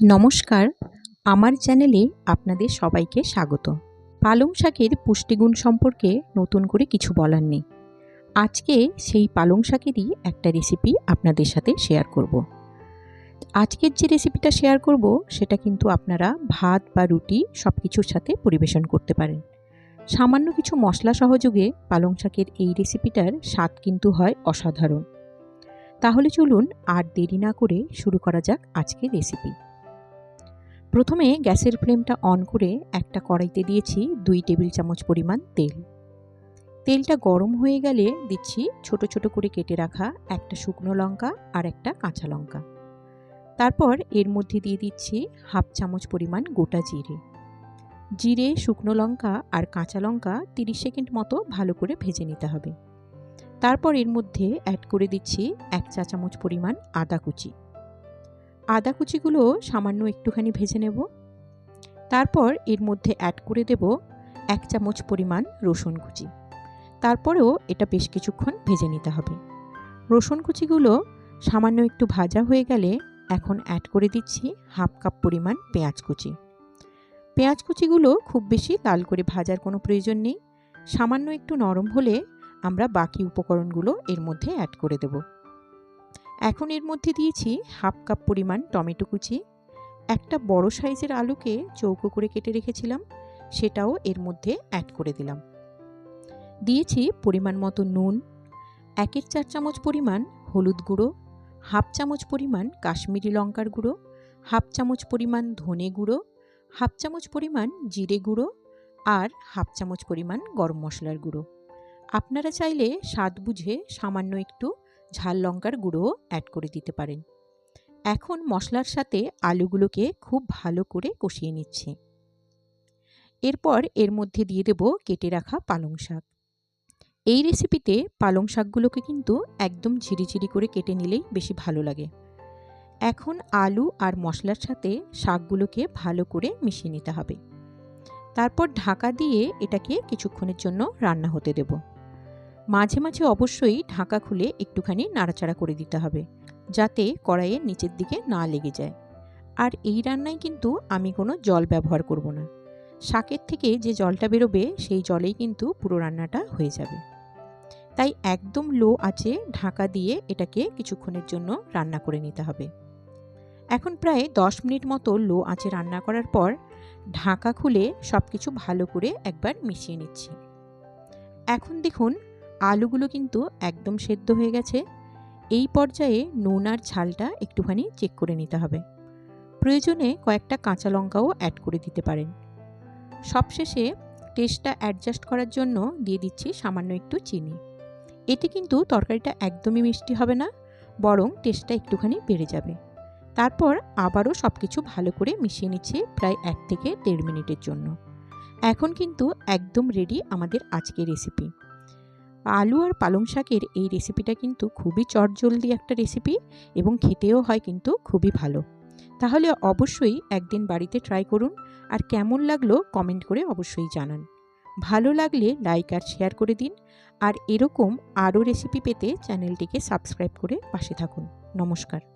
নমস্কার, আমার চ্যানেলে আপনাদের সবাইকে স্বাগত। পালং শাকের পুষ্টিগুণ সম্পর্কে নতুন করে কিছু বলার নেই। আজকে সেই পালং শাকেরই একটা রেসিপি আপনাদের সাথে শেয়ার করব। আজকের যে রেসিপিটা শেয়ার করব, সেটা কিন্তু আপনারা ভাত বা রুটি সব কিছুর সাথে পরিবেশন করতে পারেন। সামান্য কিছু মশলা সহযোগে পালং শাকের এই রেসিপিটার স্বাদ কিন্তু হয় অসাধারণ। তাহলে চলুন আর দেরি না করে শুরু করা যাক আজকের রেসিপি প্রথমে গ্যাসের ফ্লেমটা অন করে একটা কড়াইতে দিয়েছি দুই টেবিল চামচ পরিমাণ তেল। তেলটা গরম হয়ে গেলে দিচ্ছি ছোট ছোট করে কেটে রাখা একটা শুকনো লঙ্কা আর একটা কাঁচা লঙ্কা। তারপর এর মধ্যে দিয়ে দিচ্ছি হাফ চামচ পরিমাণ গোটা জিরে। জিরে, শুকনো লঙ্কা আর কাঁচা লঙ্কা তিরিশ সেকেন্ড মতো ভালো করে ভেজে নিতে হবে। তারপর এর মধ্যে অ্যাড করে দিচ্ছি এক চা চামচ পরিমাণ আদা কুচি। আদা কুচিগুলো সামান্য একটুখানি ভেজে নেব। তারপর এর মধ্যে অ্যাড করে দেব এক চামচ পরিমাণ রসুন কুচি। তারপরেও এটা বেশ কিছুক্ষণ ভেজে নিতে হবে। রসুন কুচিগুলো সামান্য একটু ভাজা হয়ে গেলে এখন অ্যাড করে দিচ্ছি হাফ কাপ পরিমাণ পেঁয়াজ কুচি। পেঁয়াজ কুচিগুলো খুব বেশি লাল করে ভাজার কোনো প্রয়োজন নেই। সামান্য একটু নরম হলে আমরা বাকি উপকরণগুলো এর মধ্যে অ্যাড করে দেবো। এখন এর মধ্যে দিয়েছি হাফ কাপ পরিমাণ টমেটো কুচি, একটা বড় সাইজের আলুকে চৌকো করে কেটে রেখেছিলাম, সেটাও এর মধ্যে অ্যাড করে দিলাম। দিয়েছি পরিমাণ মতো নুন, একের চার চামচ পরিমাণ হলুদ গুঁড়ো, হাফ চামচ পরিমাণ কাশ্মীরি লঙ্কার গুঁড়ো, হাফ চামচ পরিমাণ ধনে গুঁড়ো, হাফ চামচ পরিমাণ জিরে গুঁড়ো আর হাফ চামচ পরিমাণ গরম মশলার গুঁড়ো। আপনারা চাইলে স্বাদ বুঝে সামান্য একটু ঝাল লঙ্কার গুঁড়োও অ্যাড করে দিতে পারেন। এখন মশলার সাথে আলুগুলোকে খুব ভালো করে কষিয়ে নিচ্ছি। এরপর এর মধ্যে দিয়ে দেব কেটে রাখা পালং শাক। এই রেসিপিতে পালং শাকগুলোকে কিন্তু একদম ঝিরিঝিরি করে কেটে নিলেই বেশি ভালো লাগে। এখন আলু আর মশলার সাথে শাকগুলোকে ভালো করে মিশিয়ে নিতে হবে। তারপর ঢাকা দিয়ে এটাকে কিছুক্ষণের জন্য রান্না হতে দেবো। মাঝে মাঝে অবশ্যই ঢাকা খুলে একটুখানি নাড়াচাড়া করে দিতে হবে, যাতে কড়াইয়ের নিচের দিকে না লেগে যায়। আর এই রান্নায় কিন্তু আমি কোনো জল ব্যবহার করব না। শাকের থেকে যে জলটা বেরোবে, সেই জলেই কিন্তু পুরো রান্নাটা হয়ে যাবে। তাই একদম লো আছে ঢাকা দিয়ে এটাকে কিছুক্ষণের জন্য রান্না করে নিতে হবে। এখন প্রায় দশ মিনিট মতো লো আঁচে রান্না করার পর ঢাকা খুলে সব কিছু ভালো করে একবার মিশিয়ে নিচ্ছি। এখন দেখুন আলুগুলো কিন্তু একদম সেদ্ধ হয়ে গেছে। এই পর্যায়ে নুন আর ঝালটা একটুখানি চেক করে নিতে হবে। প্রয়োজনে কয়েকটা কাঁচা লঙ্কাও অ্যাড করে দিতে পারেন। সবশেষে টেস্টটা অ্যাডজাস্ট করার জন্য দিয়ে দিচ্ছি সামান্য একটু চিনি। এতে কিন্তু তরকারিটা একদমই মিষ্টি হবে না, বরং টেস্টটা একটুখানি বেড়ে যাবে। তারপর আবারও সব কিছু ভালো করে মিশিয়ে নিচ্ছি প্রায় এক থেকে দেড় মিনিটের জন্য। এখন কিন্তু একদম রেডি আমাদের আজকের রেসিপি আলু আর পালং শাকের এই রেসিপিটা কিন্তু খুবই চটজলদি একটা রেসিপি এবং খেতেও হয় কিন্তু খুবই ভালো। তাহলে অবশ্যই একদিন বাড়িতে ট্রাই করুন আর কেমন লাগল কমেন্ট করে অবশ্যই জানান। ভালো লাগলে লাইক আর শেয়ার করে দিন আর এরকম আরও রেসিপি পেতে চ্যানেলটিকে সাবস্ক্রাইব করে পাশে থাকুন। নমস্কার।